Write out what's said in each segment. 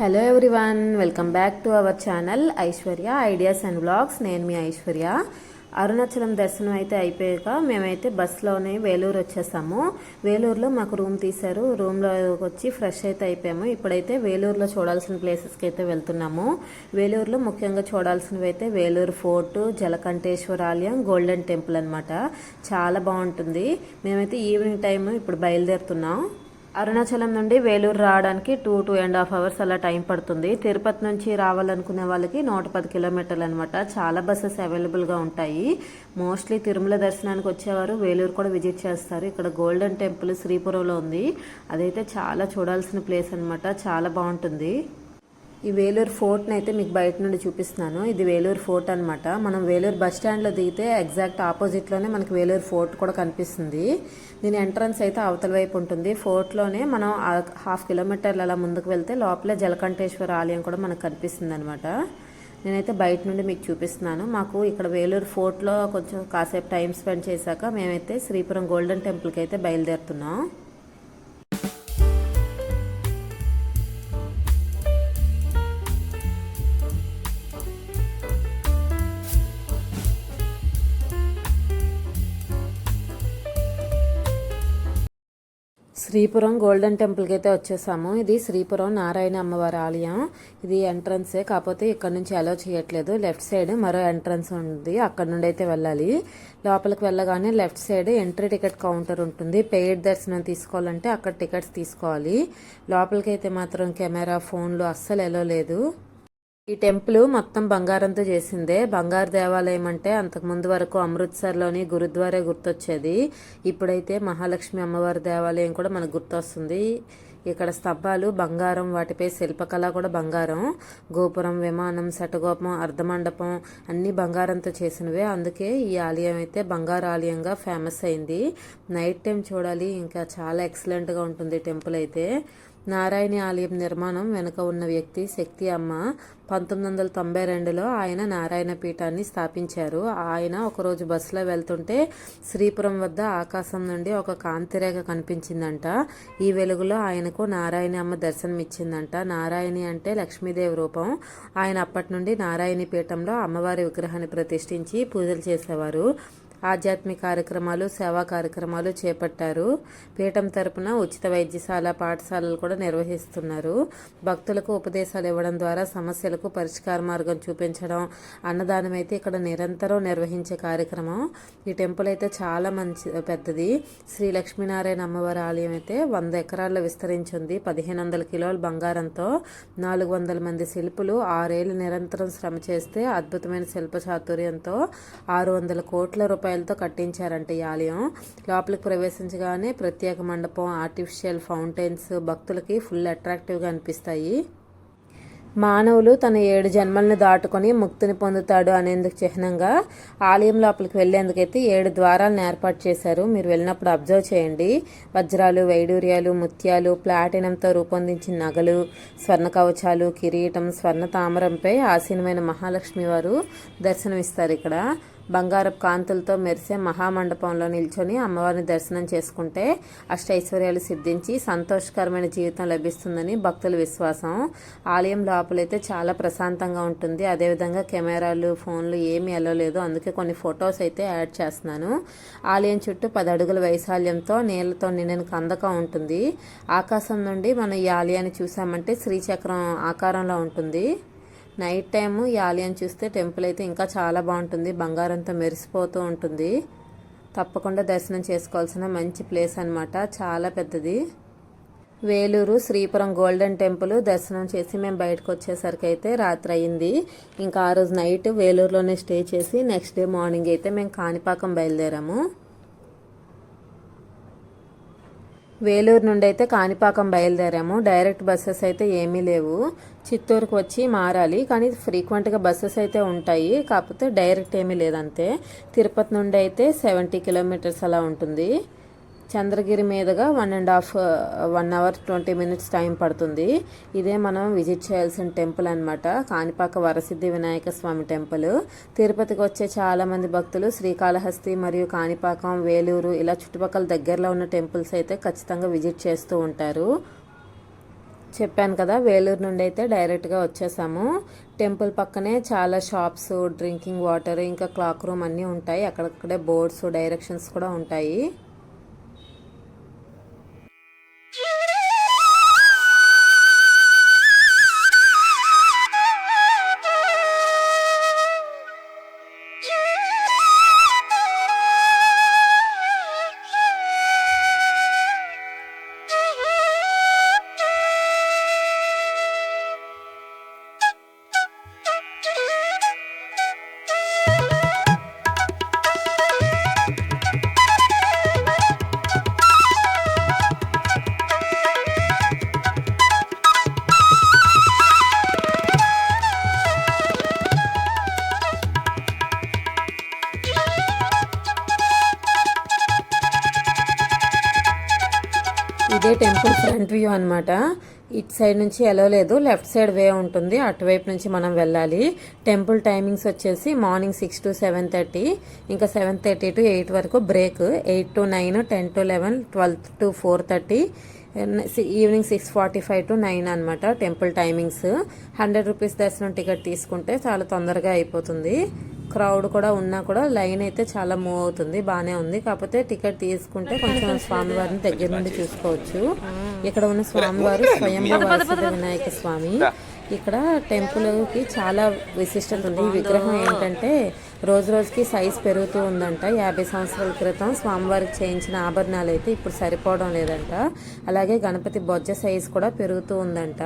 Hello everyone welcome back to our channel Aishwarya ideas and blogs నేను మీ ఐశ్వర్య. అరుణాచలం దర్శనం అయితే అయిపోయాక మేమైతే బస్సులోనే వేలూరు వచ్చేసాము. వేలూరులో మాకు రూమ్ తీశారు. రూమ్లో వచ్చి ఫ్రెష్ అయితే అయిపోయాము. ఇప్పుడైతే వేలూరులో చూడాల్సిన ప్లేసెస్కి అయితే వెళ్తున్నాము. వేలూరులో ముఖ్యంగా చూడాల్సినవి అయితే వేలూరు ఫోర్టు జలకంఠేశ్వర ఆలయం గోల్డెన్ టెంపుల్ అనమాట చాలా బాగుంటుంది. మేమైతే ఈవినింగ్ టైం ఇప్పుడు బయలుదేరుతున్నాం. అరుణాచలం నుండి వేలూరు రావడానికి two two and half hours అలా టైం పడుతుంది. తిరుపతి నుంచి రావాలనుకునే వాళ్ళకి నూట పది కిలోమీటర్లు అనమాట చాలా బస్సెస్ అవైలబుల్గా ఉంటాయి. మోస్ట్లీ తిరుమల దర్శనానికి వచ్చేవారు వేలూరు కూడా విజిట్ చేస్తారు. ఇక్కడ గోల్డెన్ టెంపుల్ శ్రీపురంలో ఉంది. అదైతే చాలా చూడాల్సిన ప్లేస్ అనమాట చాలా బాగుంటుంది. ఈ వేలూరు ఫోర్ట్ని అయితే మీకు బయట నుండి చూపిస్తున్నాను. ఇది వేలూరు ఫోర్ట్ అనమాట మనం వేలూరు బస్ స్టాండ్లో దిగితే ఎగ్జాక్ట్ ఆపోజిట్లోనే మనకి వేలూరు ఫోర్ట్ కూడా కనిపిస్తుంది. దీని ఎంట్రన్స్ అయితే అవతల వైపు ఉంటుంది. ఫోర్ట్లోనే మనం హాఫ్ కిలోమీటర్లు అలా ముందుకు వెళ్తే లోపలే జలకంఠేశ్వర ఆలయం కూడా మనకు కనిపిస్తుంది అనమాట నేనైతే బయట నుండి మీకు చూపిస్తున్నాను. మాకు ఇక్కడ వేలూరు ఫోర్ట్లో కొంచెం కాసేపు టైం స్పెండ్ చేశాక మేమైతే శ్రీపురం గోల్డెన్ టెంపుల్కి అయితే బయలుదేరుతున్నాం. శ్రీపురం గోల్డెన్ టెంపుల్కి అయితే వచ్చేసాము. ఇది శ్రీపురం నారాయణ అమ్మవారి ఆలయం. ఇది ఎంట్రన్సే. కాకపోతే ఇక్కడ నుంచి అలో చేయట్లేదు. లెఫ్ట్ సైడ్ మరో ఎంట్రన్స్ ఉంది. అక్కడ నుండి అయితే వెళ్ళాలి. లోపలికి వెళ్ళగానే left side entry ticket counter ఉంటుంది. పెయిడ్ దర్శనం తీసుకోవాలంటే అక్కడ టికెట్స్ తీసుకోవాలి. లోపలికి అయితే మాత్రం కెమెరా ఫోన్లు అస్సలు ఎలో లేదు. ఈ టెంపుల్ మొత్తం బంగారంతో చేసిందే. బంగారు దేవాలయం అంటే అంతకుముందు వరకు అమృత్సర్లోని గురుద్వారే గుర్తొచ్చేది. ఇప్పుడైతే మహాలక్ష్మి అమ్మవారి దేవాలయం కూడా మనకు గుర్తొస్తుంది. ఇక్కడ స్తంభాలు బంగారం వాటిపై శిల్పకళ కూడా బంగారం. గోపురం విమానం శటగోపం అర్ధమండపం అన్నీ బంగారంతో చేసినవే. అందుకే ఈ ఆలయం అయితే బంగారు ఆలయంగా ఫేమస్ అయింది. నైట్ టైం చూడాలి. ఇంకా చాలా ఎక్సలెంట్గా ఉంటుంది టెంపుల్ అయితే. నారాయణి ఆలయం నిర్మాణం వెనుక ఉన్న వ్యక్తి శక్తి అమ్మ. పంతొమ్మిది వందల తొంభై రెండులో ఆయన నారాయణ పీఠాన్ని స్థాపించారు. ఆయన ఒకరోజు బస్సులో వెళ్తుంటే శ్రీపురం వద్ద ఆకాశం నుండి ఒక కాంతిరేఖ కనిపించిందంట. ఈ వెలుగులో ఆయనకు నారాయణ అమ్మ దర్శనమిచ్చిందంట. నారాయణి అంటే లక్ష్మీదేవి రూపం. ఆయన అప్పటి నుండి నారాయణి పీఠంలో అమ్మవారి విగ్రహాన్ని ప్రతిష్ఠించి పూజలు చేసేవారు. ఆధ్యాత్మిక కార్యక్రమాలు సేవా కార్యక్రమాలు చేపట్టారు. పీఠం తరపున ఉచిత వైద్యశాల పాఠశాలలు కూడా నిర్వహిస్తున్నారు. భక్తులకు ఉపదేశాలు ఇవ్వడం ద్వారా సమస్యలకు పరిష్కార మార్గం చూపించడం అన్నదానం అయితే ఇక్కడ నిరంతరం నిర్వహించే కార్యక్రమం. ఈ టెంపుల్ అయితే చాలా మంచి పెద్దది. శ్రీ లక్ష్మీనారాయణ అమ్మవారి ఆలయం అయితే వంద ఎకరాల్లో విస్తరించింది పదిహేను వందల కిలోల బంగారంతో నాలుగు వందల మంది శిల్పులు ఆరేళ్ళు నిరంతరం శ్రమ చేస్తే అద్భుతమైన శిల్ప చాతుర్యంతో ఆరు వందల కోట్ల రూపాయలు రూపాయలతో కట్టించారంట ఈ ఆలయం. లోపలికి ప్రవేశించగానే ప్రత్యేక మండపం ఆర్టిఫిషియల్ ఫౌంటైన్స్ భక్తులకి ఫుల్ అట్రాక్టివ్గా అనిపిస్తాయి. మానవులు తన ఏడు జన్మలను దాటుకొని ముక్తిని పొందుతాడు అనేందుకు చిహ్నంగా ఆలయం లోపలికి వెళ్ళేందుకైతే ఏడు ద్వారాలను ఏర్పాటు చేశారు. మీరు వెళ్ళినప్పుడు అబ్జర్వ్ చేయండి. వజ్రాలు వైడూర్యాలు ముత్యాలు ప్లాటినంతో రూపొందించిన నగలు స్వర్ణ కవచాలు కిరీటం స్వర్ణ తామరంపై ఆసీనమైన మహాలక్ష్మి వారు దర్శనమిస్తారు ఇక్కడ. బంగారపు కాంతులతో మెరిసే మహామండపంలో నిల్చొని అమ్మవారిని దర్శనం చేసుకుంటే అష్టైశ్వర్యాలు సిద్ధించి సంతోషకరమైన జీవితం లభిస్తుందని భక్తుల విశ్వాసం. ఆలయం లోపలైతే చాలా ప్రశాంతంగా ఉంటుంది. అదేవిధంగా కెమెరాలు ఫోన్లు ఏమీ వెళ్ళలేదు అందుకే కొన్ని ఫొటోస్ అయితే యాడ్ చేస్తున్నాను. ఆలయం చుట్టూ పది అడుగుల వైశాల్యంతో నీళ్ళతో నిండిన కందకం ఉంటుంది. ఆకాశం నుండి మనం ఈ ఆలయాన్ని చూసామంటే శ్రీచక్రం ఆకారంలో ఉంటుంది. నైట్ టైము ఈ ఆలయం చూస్తే టెంపుల్ అయితే ఇంకా చాలా బాగుంటుంది. బంగారంతో మెరిసిపోతూ ఉంటుంది. తప్పకుండా దర్శనం చేసుకోవాల్సిన మంచి ప్లేస్ అనమాట చాలా పెద్దది. వేలూరు శ్రీపురం గోల్డెన్ టెంపుల్ దర్శనం చేసి మేము బయటకు వచ్చేసరికి అయితే రాత్రి అయింది. ఇంకా ఆ రోజు నైట్ వేలూరులోనే స్టే చేసి నెక్స్ట్ డే మార్నింగ్ అయితే మేము కాణిపాకం బయలుదేరాము. వేలూరు నుండి అయితే కాణిపాకం బయలుదేరాము. డైరెక్ట్ బస్సెస్ అయితే ఏమీ లేవు. చిత్తూరుకు వచ్చి మారాలి. కానీ ఫ్రీక్వెంట్గా బస్సెస్ అయితే ఉంటాయి. కాకపోతే డైరెక్ట్ ఏమీ లేదంతే. తిరుపతి నుండి అయితే సెవెంటీ కిలోమీటర్స్ అలా ఉంటుంది. చంద్రగిరి మీదుగా one and half one hour twenty minutes time పడుతుంది. ఇదే మనం విజిట్ చేయాల్సిన టెంపుల్ అనమాట కాణిపాక వరసిద్ధి వినాయక స్వామి టెంపుల్ తిరుపతికి వచ్చే చాలామంది భక్తులు శ్రీకాళహస్తి మరియు కాణిపాకం వేలూరు ఇలా చుట్టుపక్కల దగ్గరలో ఉన్న టెంపుల్స్ అయితే ఖచ్చితంగా విజిట్ చేస్తూ ఉంటారు. చెప్పాను కదా వేలూరు నుండి అయితే డైరెక్ట్గా వచ్చేసాము. టెంపుల్ పక్కనే చాలా షాప్స్ డ్రింకింగ్ వాటర్ ఇంకా క్లాక్ రూమ్ అన్నీ ఉంటాయి. అక్కడక్కడే బోర్డ్స్ డైరెక్షన్స్ కూడా ఉంటాయి. సైడ్ నుంచి ఎలా లేదు. లెఫ్ట్ సైడ్ వే ఉంటుంది. అటువైపు నుంచి మనం వెళ్ళాలి. టెంపుల్ టైమింగ్స్ వచ్చేసి morning six to seven thirty ఇంకా సెవెన్ థర్టీ టు ఎయిట్ వరకు break eight to nine ten to eleven twelfth to four thirty evening six forty five to nine అనమాట టెంపుల్ టైమింగ్స్. హండ్రెడ్ రూపీస్ దర్శనం ticket తీసుకుంటే చాలా తొందరగా అయిపోతుంది. Crowd కూడా ఉన్నా కూడా లైన్ అయితే చాలా మూవ్ అవుతుంది బాగానే ఉంది. కాకపోతే టికెట్ తీసుకుంటే కొంచెం స్వామివారిని దగ్గర నుండి చూసుకోవచ్చు. ఇక్కడ ఉన్న స్వామివారు స్వయంభూ వినాయక స్వామి. ఇక్కడ టెంపుల్కి చాలా విశిష్టత ఉంది. ఈ విగ్రహం ఏంటంటే రోజు రోజుకి సైజ్ పెరుగుతూ ఉందంట. యాభై సంవత్సరాల క్రితం స్వామివారికి చేయించిన ఆభరణాలు అయితే ఇప్పుడు సరిపోవడం లేదంట. అలాగే గణపతి బొజ్జ సైజ్ కూడా పెరుగుతూ ఉందంట.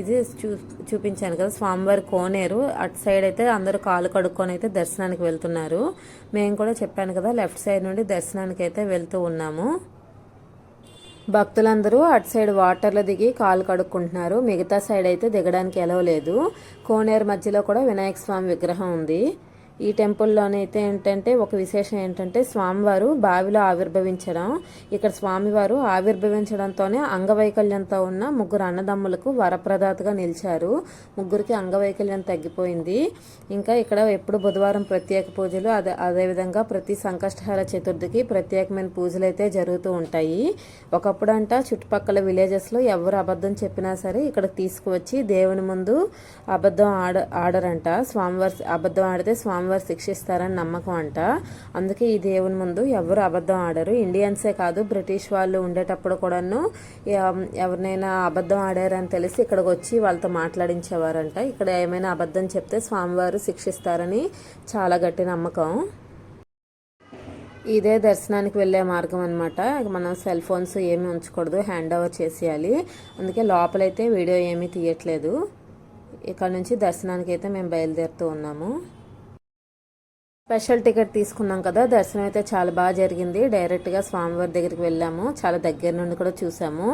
ఇది చూ చూపించాను కదా స్వామివారి కోనేరు. అటు సైడ్ అయితే అందరూ కాలు కడుక్కొని అయితే దర్శనానికి వెళ్తున్నారు. మేము కూడా చెప్పాను కదా లెఫ్ట్ సైడ్ నుండి దర్శనానికి అయితే వెళ్తూ ఉన్నాము. భక్తులందరూ అటు సైడ్ వాటర్లో దిగి కాలు కడుక్కుంటున్నారు. మిగతా సైడ్ అయితే దిగడానికి ఎలవలేదు కోనేరు మధ్యలో కూడా వినాయక స్వామి విగ్రహం ఉంది. ఈ టెంపుల్లోనైతే ఏంటంటే ఒక విశేషం ఏంటంటే స్వామివారు బావిలో ఆవిర్భవించడం. ఇక్కడ స్వామివారు ఆవిర్భవించడంతోనే అంగవైకల్యంతో ఉన్న ముగ్గురు అన్నదమ్ములకు వరప్రదాతగా నిలిచారు. ముగ్గురికి అంగవైకల్యం తగ్గిపోయింది. ఇంకా ఇక్కడ ఎప్పుడు బుధవారం ప్రత్యేక పూజలు అదే అదేవిధంగా ప్రతి సంకష్టహార చతుర్థికి ప్రత్యేకమైన పూజలు అయితే జరుగుతూ ఉంటాయి. ఒకప్పుడు అంట చుట్టుపక్కల విలేజెస్లో ఎవరు అబద్ధం చెప్పినా సరే ఇక్కడ తీసుకువచ్చి దేవుని ముందు అబద్ధం ఆడ ఆడరంట. స్వామివారి అబద్ధం ఆడితే స్వామి స్వామివారు శిక్షిస్తారని నమ్మకం అంట. అందుకే ఈ దేవుని ముందు ఎవరు అబద్ధం ఆడరు. ఇండియన్సే కాదు బ్రిటిష్ వాళ్ళు ఉండేటప్పుడు కూడాను ఎవరినైనా అబద్ధం ఆడారని తెలిసి ఇక్కడికి వచ్చి వాళ్ళతో మాట్లాడించేవారంట. ఇక్కడ ఏమైనా అబద్ధం చెప్తే స్వామివారు శిక్షిస్తారని చాలా గట్టి నమ్మకం. ఇదే దర్శనానికి వెళ్ళే మార్గం అనమాట మనం సెల్ ఫోన్స్ ఏమి ఉంచకూడదు హ్యాండ్ ఓవర్ చేసేయాలి. అందుకే లోపలైతే వీడియో ఏమీ తీయట్లేదు. ఇక్కడ నుంచి దర్శనానికి అయితే మేము బయలుదేరుతూ ఉన్నాము. స్పెషల్ టికెట్ తీసుకున్నాం కదా దర్శనం అయితే చాలా బాగా జరిగింది. డైరెక్ట్గా స్వామివారి దగ్గరికి వెళ్ళాము. చాలా దగ్గర నుండి కూడా చూసాము.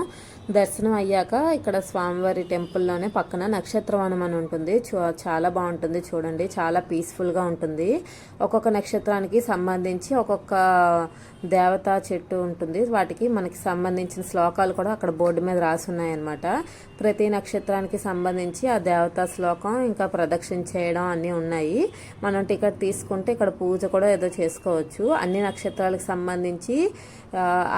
దర్శనం అయ్యాక ఇక్కడ స్వామివారి టెంపుల్లోనే పక్కన నక్షత్రవనం అని ఉంటుంది. చాలా బాగుంటుంది చూడండి. చాలా పీస్ఫుల్గా ఉంటుంది. ఒక్కొక్క నక్షత్రానికి సంబంధించి ఒక్కొక్క దేవతా చెట్టు ఉంటుంది. వాటికి మనకి సంబంధించిన శ్లోకాలు కూడా అక్కడ బోర్డు మీద రాసి ఉన్నాయన్నమాట. ప్రతి నక్షత్రానికి సంబంధించి ఆ దేవతా శ్లోకం ఇంకా ప్రదక్షిణ చేయడం అన్నీ ఉన్నాయి. మనం టికెట్ తీసుకుంటే ఇక్కడ పూజ కూడా ఏదో చేసుకోవచ్చు. అన్ని నక్షత్రాలకు సంబంధించి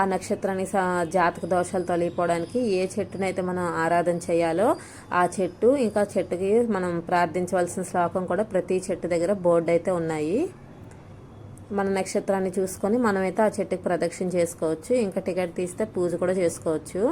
ఆ నక్షత్రానికి జాతక దోషాలు తొలగిపోవడానికి ఏ చెట్టునైతే మనం ఆరాధన చేయాలో ఆ చెట్టు ఇంకా చెట్టుకి మనం ప్రార్థించవలసిన శ్లోకం కూడా ప్రతి చెట్టు దగ్గర బోర్డు అయితే ఉన్నాయి. మన నక్షత్రాన్ని చూసుకొని మనమైతే ఆ చెట్టుకి ప్రదక్షిణ చేసుకోవచ్చు. ఇంకా టికెట్ తీస్తే పూజ కూడా చేసుకోవచ్చు.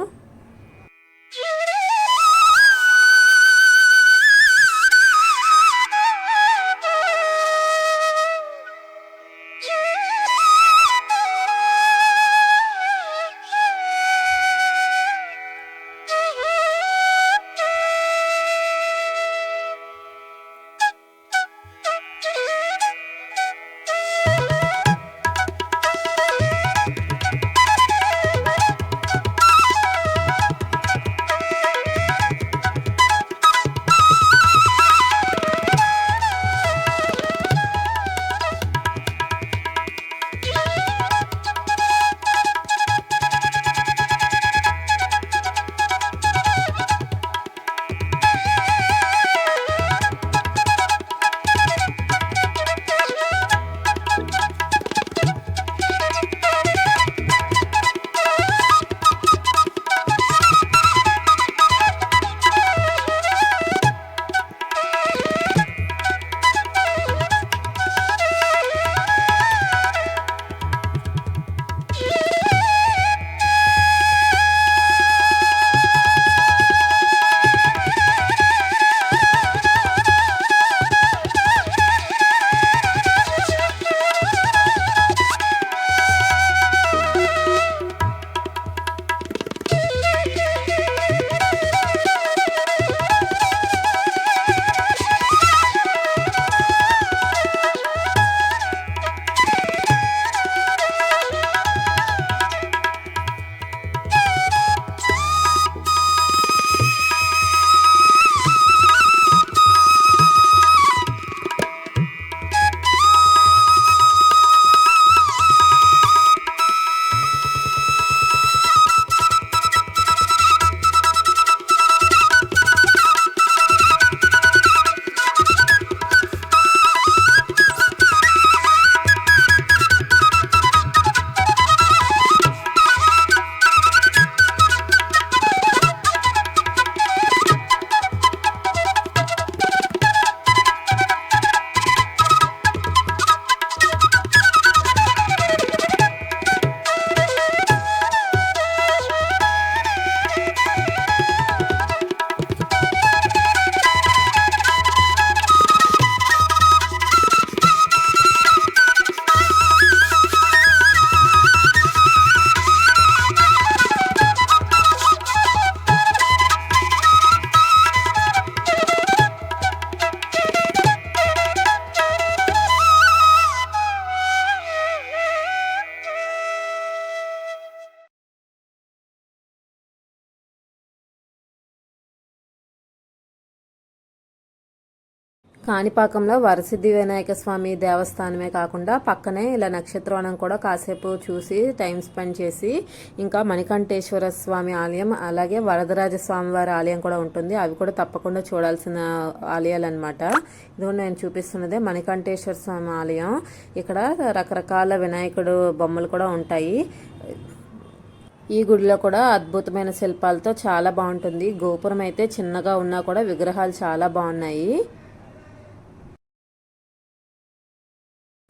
కాణిపాకంలో వరసిద్ధి వినాయక స్వామి దేవస్థానమే కాకుండా పక్కనే ఇలా నక్షత్రవనం కూడా కాసేపు చూసి టైం స్పెండ్ చేసి ఇంకా మణికంఠేశ్వర స్వామి ఆలయం అలాగే వరదరాజ స్వామి వారి ఆలయం కూడా ఉంటుంది. అవి కూడా తప్పకుండా చూడాల్సిన ఆలయాలు అనమాట ఇది నేను చూపిస్తున్నదే మణికంఠేశ్వర స్వామి ఆలయం. ఇక్కడ రకరకాల వినాయకుడు బొమ్మలు కూడా ఉంటాయి. ఈ గుడిలో కూడా అద్భుతమైన శిల్పాలతో చాలా బాగుంటుంది. గోపురం అయితే చిన్నగా ఉన్నా కూడా విగ్రహాలు చాలా బాగున్నాయి.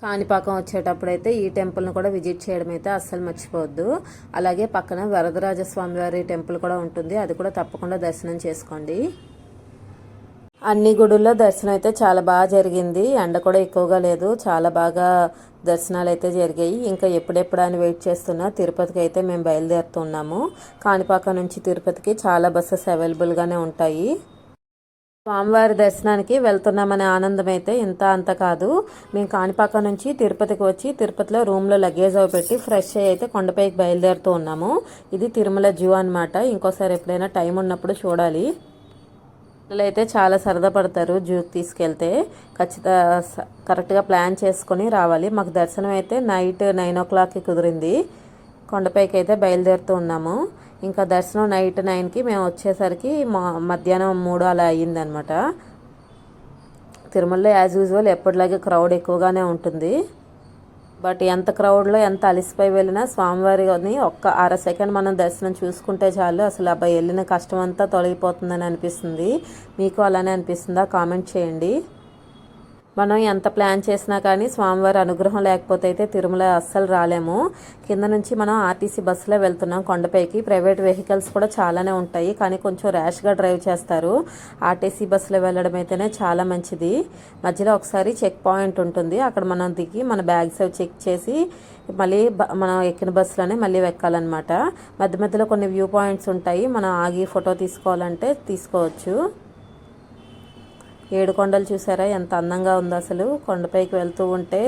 కాణిపాకం వచ్చేటప్పుడైతే ఈ టెంపుల్ను కూడా విజిట్ చేయడం అయితే అస్సలు మర్చిపోవద్దు. అలాగే పక్కన వరదరాజ స్వామివారి టెంపుల్ కూడా ఉంటుంది. అది కూడా తప్పకుండా దర్శనం చేసుకోండి. అన్ని గుడుల్లో దర్శనం అయితే చాలా బాగా జరిగింది. ఎండ కూడా ఎక్కువగా లేదు. చాలా బాగా దర్శనాలు అయితే జరిగాయి. ఇంకా ఎప్పుడెప్పుడు అని వెయిట్ చేస్తున్నా తిరుపతికి అయితే మేము బయలుదేరుతున్నాము కాణిపాకం నుంచి తిరుపతికి చాలా బస్సెస్ అవైలబుల్గానే ఉంటాయి. స్వామివారి దర్శనానికి వెళ్తున్నామనే ఆనందం అయితే ఇంత అంత కాదు. మేము కాణిపాక నుంచి తిరుపతికి వచ్చి తిరుపతిలో రూమ్లో లగేజ్ అవి పెట్టి ఫ్రెష్ అయ్యి అయితే కొండపైకి బయలుదేరుతూ ఉన్నాము. ఇది తిరుమల జూ అనమాట ఇంకోసారి ఎప్పుడైనా టైం ఉన్నప్పుడు చూడాలి. పిల్లలు అయితే చాలా సరదా పడతారు జూకి తీసుకెళ్తే. ఖచ్చిత కరెక్ట్గా ప్లాన్ చేసుకొని రావాలి. మాకు దర్శనం అయితే నైట్ నైన్ ఓ క్లాక్కి కుదిరింది. కొండపైకి అయితే బయలుదేరుతూ ఉన్నాము. ఇంకా దర్శనం నైట్ నైన్కి మేము వచ్చేసరికి మా మధ్యాహ్నం మూడు అలా అయ్యిందనమాట. తిరుమలలో యాజ్ యూజువల్ ఎప్పటిలాగే క్రౌడ్ ఎక్కువగానే ఉంటుంది. బట్ ఎంత క్రౌడ్లో ఎంత అలసిపోయి వెళ్ళినా స్వామివారిని ఒక్క అర సెకండ్ మనం దర్శనం చూసుకుంటే చాలు. అసలు అబ్బాయి వెళ్ళిన కష్టం అంతా తొలగిపోతుందని అనిపిస్తుంది. మీకు అలానే అనిపిస్తుందా? కామెంట్ చేయండి. మనం ఎంత ప్లాన్ చేసినా కానీ స్వామివారి అనుగ్రహం లేకపోతే అయితే తిరుమల అస్సలు రాలేము. కింద నుంచి మనం ఆర్టీసీ బస్సులో వెళ్తున్నాం కొండపైకి. ప్రైవేట్ వెహికల్స్ కూడా చాలానే ఉంటాయి. కానీ కొంచెం ర్యాష్గా డ్రైవ్ చేస్తారు. ఆర్టీసీ బస్సులో వెళ్ళడం అయితేనే చాలా మంచిది. మధ్యలో ఒకసారి చెక్ పాయింట్ ఉంటుంది. అక్కడ మనం దిగి మన బ్యాగ్స్ అవి చెక్ చేసి మళ్ళీ మనం ఎక్కిన బస్సులోనే మళ్ళీ ఎక్కాలన్నమాట మధ్య మధ్యలో కొన్ని వ్యూ పాయింట్స్ ఉంటాయి. మనం ఆగి ఫోటో తీసుకోవాలంటే తీసుకోవచ్చు. ఏడు కొండలు చూసారా? ఎంత అందంగా ఉందో అసలు. కొండపైకి వెళ్తూ ఉంటే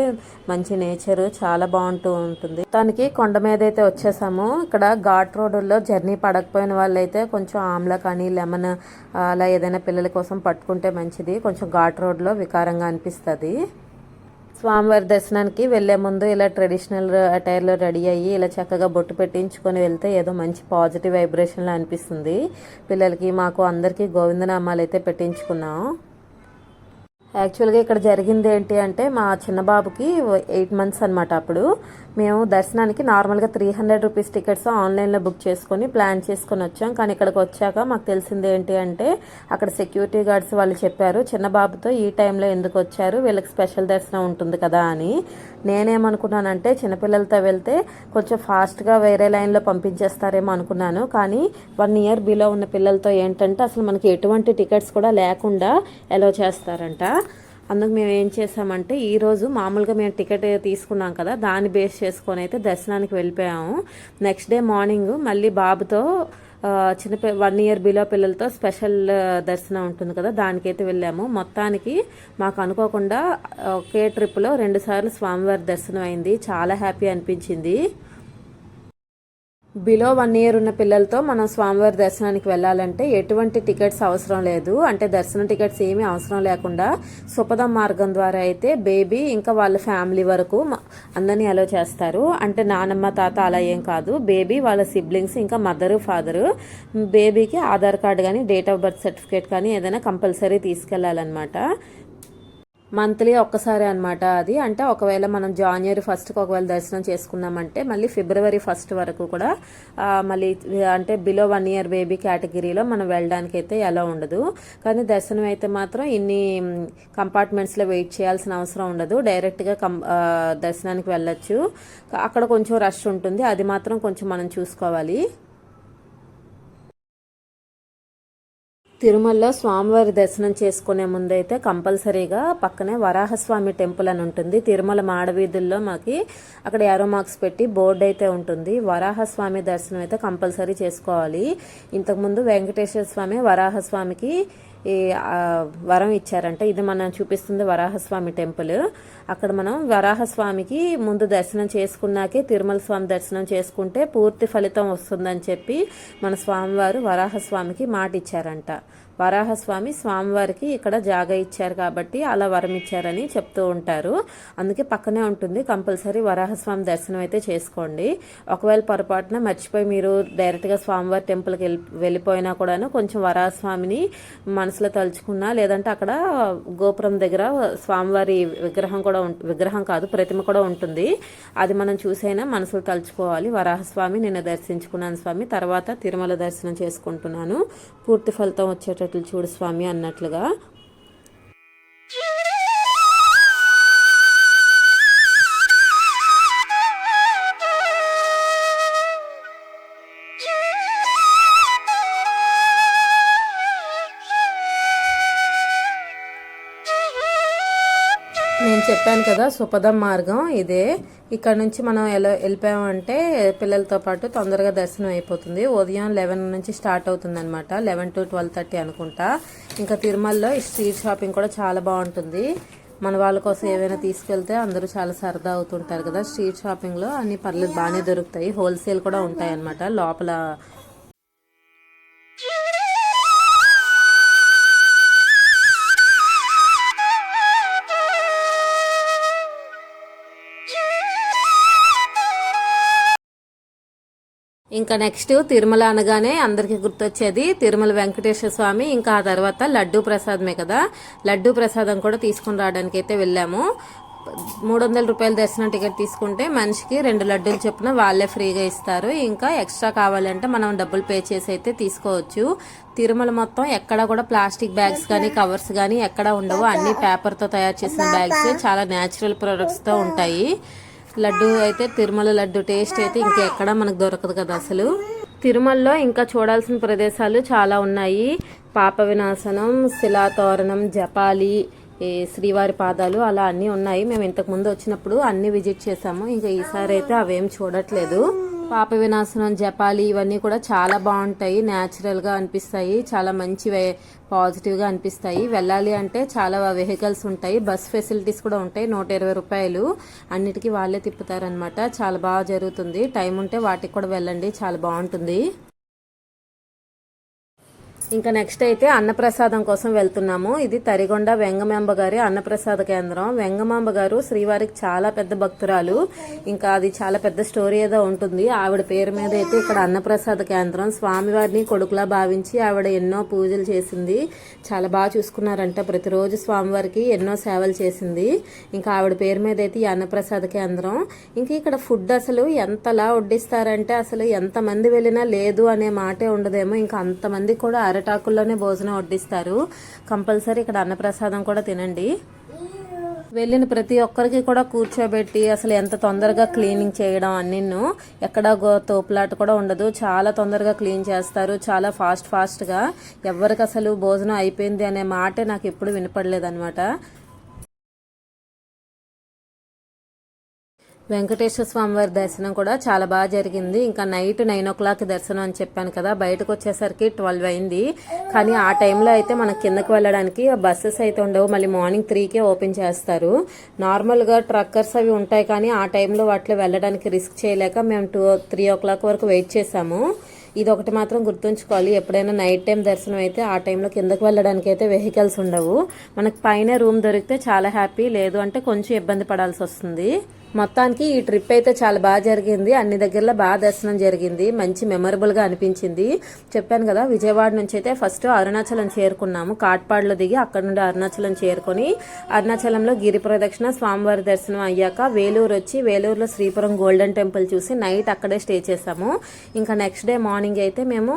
మంచి నేచర్ చాలా బాగుంటూ ఉంటుంది. దానికి కొండ మీద అయితే వచ్చేసాము. ఇక్కడ ఘాట్ రోడ్డుల్లో జర్నీ పడకపోయిన వాళ్ళైతే కొంచెం ఆమ్లా కానీ లెమన్ అలా ఏదైనా పిల్లల కోసం పట్టుకుంటే మంచిది. కొంచెం ఘాట్ రోడ్లో వికారంగా అనిపిస్తుంది. స్వామివారి దర్శనానికి వెళ్ళే ముందు ఇలా ట్రెడిషనల్ అటైర్లో రెడీ అయ్యి ఇలా చక్కగా బొట్టు పెట్టించుకొని వెళ్తే ఏదో మంచి పాజిటివ్ వైబ్రేషన్లో అనిపిస్తుంది. పిల్లలకి మాకు అందరికీ గోవిందనామాలు అయితే పెట్టించుకున్నాం. యాక్చువల్గా ఇక్కడ జరిగింది ఏంటి అంటే మా చిన్న బాబుకి ఎయిట్ మంత్స్ అనమాట అప్పుడు. మేము దర్శనానికి నార్మల్గా త్రీ హండ్రెడ్ రూపీస్ టికెట్స్ ఆన్లైన్లో బుక్ చేసుకొని ప్లాన్ చేసుకొని వచ్చాం. కానీ ఇక్కడికి వచ్చాక మాకు తెలిసింది ఏంటి అంటే అక్కడ సెక్యూరిటీ గార్డ్స్ వాళ్ళు చెప్పారు చిన్న బాబుతో ఈ టైంలో ఎందుకు వచ్చారు? వీళ్ళకి స్పెషల్ దర్శనం ఉంటుంది కదా అని. నేనేమనుకున్నానంటే చిన్నపిల్లలతో వెళ్తే కొంచెం ఫాస్ట్గా వేరే లైన్లో పంపించేస్తారేమో అనుకున్నాను. కానీ వన్ ఇయర్ బిలో ఉన్న పిల్లలతో ఏంటంటే అసలు మనకి ఎటువంటి టికెట్స్ కూడా లేకుండా అలో చేస్తారంట. అందుకు మేము ఏం చేసామంటే ఈరోజు మామూలుగా మేము టికెట్ తీసుకున్నాం కదా దాన్ని బేస్ చేసుకొని అయితే దర్శనానికి వెళ్ళిపోయాము. నెక్స్ట్ డే మార్నింగ్ మళ్ళీ బాబుతో చిన్న వన్ ఇయర్ బిలో పిల్లలతో స్పెషల్ దర్శనం ఉంటుంది కదా దానికైతే వెళ్ళాము. మొత్తానికి మాకు అనుకోకుండా ఒకే ట్రిప్లో రెండుసార్లు స్వామివారి దర్శనం అయింది. చాలా హ్యాపీ అనిపించింది. బిలో వన్ ఇయర్ ఉన్న పిల్లలతో మనం స్వామివారి దర్శనానికి వెళ్ళాలంటే ఎటువంటి టికెట్స్ అవసరం లేదు. అంటే దర్శనం టికెట్స్ ఏమీ అవసరం లేకుండా సుపదం మార్గం ద్వారా అయితే బేబీ ఇంకా వాళ్ళ ఫ్యామిలీ వరకు అందరినీ అలో చేస్తారు. అంటే నానమ్మ తాత అలా ఏం కాదు. బేబీ వాళ్ళ సిబ్లింగ్స్ ఇంకా మదరు ఫాదరు బేబీకి ఆధార్ కార్డు కానీ డేట్ ఆఫ్ బర్త్ సర్టిఫికేట్ కానీ ఏదైనా కంపల్సరీ తీసుకెళ్ళాలన్నమాట మంత్లీ ఒక్కసారి అనమాట అది. అంటే ఒకవేళ మనం జాన్వరి ఫస్ట్కి ఒకవేళ దర్శనం చేసుకున్నామంటే మళ్ళీ ఫిబ్రవరి ఫస్ట్ వరకు కూడా మళ్ళీ అంటే బిలో వన్ ఇయర్ బేబీ కేటగిరీలో మనం వెళ్ళడానికి అయితే ఎలా ఉండదు. కానీ దర్శనం అయితే మాత్రం ఇన్ని కంపార్ట్మెంట్స్లో వెయిట్ చేయాల్సిన అవసరం ఉండదు. డైరెక్ట్గా కం దర్శనానికి వెళ్ళొచ్చు. అక్కడ కొంచెం రష్ ఉంటుంది. అది మాత్రం కొంచెం మనం చూసుకోవాలి. తిరుమలలో స్వామివారి దర్శనం చేసుకునే ముందైతే కంపల్సరీగా పక్కనే వరాహస్వామి టెంపుల్ అని ఉంటుంది. తిరుమల మాడవీధుల్లో మాకి అక్కడ యారో మార్క్స్ పెట్టి బోర్డు అయితే ఉంటుంది. వరాహస్వామి దర్శనం అయితే కంపల్సరీ చేసుకోవాలి. ఇంతకుముందు వెంకటేశ్వర స్వామి వరాహస్వామికి వరం ఇచ్చారంట ఇది మనం చూపిస్తుంది వరాహస్వామి టెంపుల్. అక్కడ మనం వరాహస్వామికి ముందు దర్శనం చేసుకున్నాకే తిరుమల స్వామి దర్శనం చేసుకుంటే పూర్తి ఫలితం వస్తుందని చెప్పి మన స్వామివారు వరాహస్వామికి మాట ఇచ్చారంట వరాహస్వామి స్వామివారికి ఇక్కడ జాగా ఇచ్చారు కాబట్టి అలా వరం ఇచ్చారని చెప్తూ ఉంటారు. అందుకే పక్కనే ఉంటుంది. కంపల్సరీ వరాహస్వామి దర్శనం అయితే చేసుకోండి. ఒకవేళ పొరపాటున మర్చిపోయి మీరు డైరెక్ట్గా స్వామివారి టెంపుల్కి వెళ్ళి వెళ్ళిపోయినా కూడాను కొంచెం వరాహస్వామిని మనసులో తలుచుకున్నా లేదంటే అక్కడ గోపురం దగ్గర స్వామివారి విగ్రహం కూడా విగ్రహం కాదు ప్రతిమ కూడా ఉంటుంది. అది మనం చూసైనా మనసులు తలుచుకోవాలి. వరాహస్వామి నిన్న దర్శించుకున్నాను స్వామి. తర్వాత తిరుమల దర్శనం చేసుకుంటున్నాను. పూర్తి ఫలితం చూడు స్వామి అన్నట్లుగా నేను చెప్పాను కదా సుపదం మార్గం ఇదే. ఇక్కడ నుంచి మనం ఎలా వెళ్ళిపోయామంటే పిల్లలతో పాటు తొందరగా దర్శనం అయిపోతుంది. ఉదయం లెవెన్ నుంచి స్టార్ట్ అవుతుంది అనమాట లెవెన్ టు ట్వెల్వ్ థర్టీ అనుకుంటా. ఇంకా తిరుమలలో ఈ స్ట్రీట్ షాపింగ్ కూడా చాలా బాగుంటుంది. మన వాళ్ళ కోసం ఏవైనా తీసుకెళ్తే అందరూ చాలా సరదా అవుతుంటారు కదా. స్ట్రీట్ షాపింగ్లో అన్ని పర్లేదు బాగానే దొరుకుతాయి. హోల్సేల్ కూడా ఉంటాయి అనమాట లోపల ఇంకా నెక్స్ట్ తిరుమల అనగానే అందరికీ గుర్తొచ్చేది తిరుమల వెంకటేశ్వర స్వామి ఇంకా ఆ తర్వాత లడ్డూ ప్రసాదమే కదా. లడ్డూ ప్రసాదం కూడా తీసుకుని రావడానికి అయితే వెళ్ళాము. మూడు వందల రూపాయల దర్శనం టికెట్ తీసుకుంటే మనిషికి రెండు లడ్డూలు చొప్పున వాళ్ళే ఫ్రీగా ఇస్తారు. ఇంకా ఎక్స్ట్రా కావాలంటే మనం డబ్బులు పే చేసి అయితే తీసుకోవచ్చు. తిరుమల మొత్తం ఎక్కడ కూడా ప్లాస్టిక్ బ్యాగ్స్ కానీ కవర్స్ కానీ ఎక్కడ ఉండవు. అన్ని పేపర్తో తయారు చేసిన బ్యాగ్స్ చాలా న్యాచురల్ ప్రొడక్ట్స్తో ఉంటాయి. లడ్డు అయితే తిరుమల లడ్డు టేస్ట్ అయితే ఇంకెక్కడ మనకు దొరకదు కదా అసలు. తిరుమలలో ఇంకా చూడాల్సిన ప్రదేశాలు చాలా ఉన్నాయి. పాప వినాశనం శిలాతోరణం జపాలి శ్రీవారి పాదాలు అలా అన్నీ ఉన్నాయి. మేము ఇంతకు ముందు వచ్చినప్పుడు అన్నీ విజిట్ చేసాము. ఇంకా ఈసారి అయితే అవేం చూడట్లేదు. పాప వినాశనం జపాలి ఇవన్నీ కూడా చాలా బాగుంటాయి. న్యాచురల్గా అనిపిస్తాయి. చాలా మంచి పాజిటివ్గా అనిపిస్తాయి. వెళ్ళాలి అంటే చాలా వెహికల్స్ ఉంటాయి. బస్ ఫెసిలిటీస్ కూడా ఉంటాయి. నూట ఇరవై రూపాయలు. అన్నిటికీ వాళ్ళే తిప్పుతారనమాట చాలా బాగా జరుగుతుంది. టైం ఉంటే వాటికి కూడా వెళ్ళండి. చాలా బాగుంటుంది. ఇంకా నెక్స్ట్ అయితే అన్నప్రసాదం కోసం వెళ్తున్నాము. ఇది తరిగొండ వెంగమాంబ గారి అన్నప్రసాద కేంద్రం. వెంగమాంబ గారు శ్రీవారికి చాలా పెద్ద భక్తురాలు. ఇంకా అది చాలా పెద్ద స్టోరీ ఏదో ఉంటుంది. ఆవిడ పేరు మీద అయితే ఇక్కడ అన్నప్రసాద కేంద్రం. స్వామివారిని కొడుకులా భావించి ఆవిడ ఎన్నో పూజలు చేసింది. చాలా బాగా చూసుకున్నారంట. ప్రతిరోజు స్వామివారికి ఎన్నో సేవలు చేసింది. ఇంకా ఆవిడ పేరు మీద అయితే ఈ అన్నప్రసాద కేంద్రం. ఇంకా ఇక్కడ ఫుడ్ అసలు ఎంతలా వడ్డిస్తారంటే అసలు ఎంతమంది వెళ్ళినా లేదు అనే మాటే ఉండదేమో. ఇంకా అంతమంది కూడా అరటాకుల్లోనే భోజనం వడ్డిస్తారు. కంపల్సరీ ఇక్కడ అన్నప్రసాదం కూడా తినండి. వెళ్ళిన ప్రతి ఒక్కరికి కూడా కూర్చోబెట్టి అసలు ఎంత తొందరగా క్లీనింగ్ చేయడం అన్నిన్ను ఎక్కడ తోపులాట కూడా ఉండదు. చాలా తొందరగా క్లీన్ చేస్తారు. చాలా ఫాస్ట్ ఫాస్ట్గా. ఎవరికి అసలు భోజనం అయిపోయింది అనే మాట నాకు ఎప్పుడు వినపడలేదు వెంకటేశ్వర వెంకటేశ్వర స్వామివారి దర్శనం కూడా చాలా బాగా జరిగింది. ఇంకా నైట్ నైన్ ఓ క్లాక్ దర్శనం అని చెప్పాను కదా బయటకు వచ్చేసరికి ట్వెల్వ్ అయింది. కానీ ఆ టైంలో అయితే మనకు కిందకు వెళ్ళడానికి బస్సెస్ అయితే ఉండవు. మళ్ళీ మార్నింగ్ త్రీకే ఓపెన్ చేస్తారు. నార్మల్గా ట్రక్కర్స్ అవి ఉంటాయి కానీ ఆ టైంలో వాటిలో వెళ్ళడానికి రిస్క్ చేయలేక మేము టూ త్రీ ఓ క్లాక్ వరకు వెయిట్ చేసాము ఇది ఒకటి మాత్రం గుర్తుంచుకోవాలి. ఎప్పుడైనా నైట్ టైం దర్శనం అయితే ఆ టైంలో కిందకు వెళ్ళడానికి అయితే వెహికల్స్ ఉండవు. మనకు పైన రూమ్ దొరికితే చాలా హ్యాపీ లేదు అంటే కొంచెం ఇబ్బంది పడాల్సి వస్తుంది. మొత్తానికి ఈ ట్రిప్ అయితే చాలా బాగా జరిగింది. అన్ని దగ్గరలో బాగా దర్శనం జరిగింది. మంచి మెమరబుల్గా అనిపించింది. చెప్పాను కదా విజయవాడ నుంచి అయితే ఫస్ట్ అరుణాచలం చేరుకున్నాము. కాట్పాడులో దిగి అక్కడ నుండి అరుణాచలం చేరుకొని అరుణాచలంలో గిరి ప్రదక్షిణ స్వామివారి దర్శనం అయ్యాక వేలూరు వచ్చి వేలూరులో శ్రీపురం గోల్డెన్ టెంపుల్ చూసి నైట్ అక్కడే స్టే చేసాము ఇంకా నెక్స్ట్ డే మార్నింగ్ అయితే మేము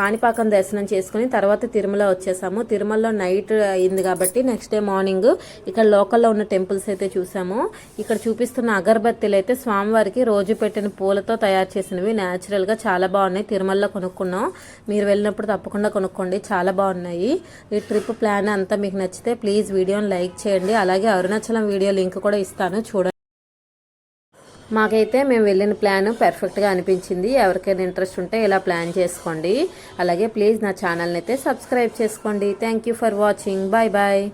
కాణిపాకం దర్శనం చేసుకుని తర్వాత తిరుమల వచ్చేసాము. తిరుమలలో నైట్ అయింది కాబట్టి నెక్స్ట్ డే మార్నింగ్ ఇక్కడ లోకల్లో ఉన్న టెంపుల్స్ అయితే చూసాము. ఇక్కడ చూపిస్తున్న అగరబత్తీలు అయితే స్వామివారికి రోజు పెట్టిన పూలతో తయారు చేసినవి. న్యాచురల్గా చాలా బాగున్నాయి. తిరుమలలో కొనుక్కున్నాం. మీరు వెళ్ళినప్పుడు తప్పకుండా కొనుక్కోండి. చాలా బాగున్నాయి. ఈ ట్రిప్ ప్లాన్ అంతా మీకు నచ్చితే ప్లీజ్ వీడియోని లైక్ చేయండి. అలాగే అరుణాచలం వీడియో లింక్ కూడా ఇస్తాను. చూడండి. మాకైతే మేము వెళ్ళిన ప్లాన్ పర్ఫెక్ట్గా అనిపించింది. ఎవరికైనా ఇంట్రెస్ట్ ఉంటే ఇలా ప్లాన్ చేసుకోండి. అలాగే ప్లీజ్ నా ఛానల్ని అయితే సబ్స్క్రైబ్ చేసుకోండి. Thank for watching bye bye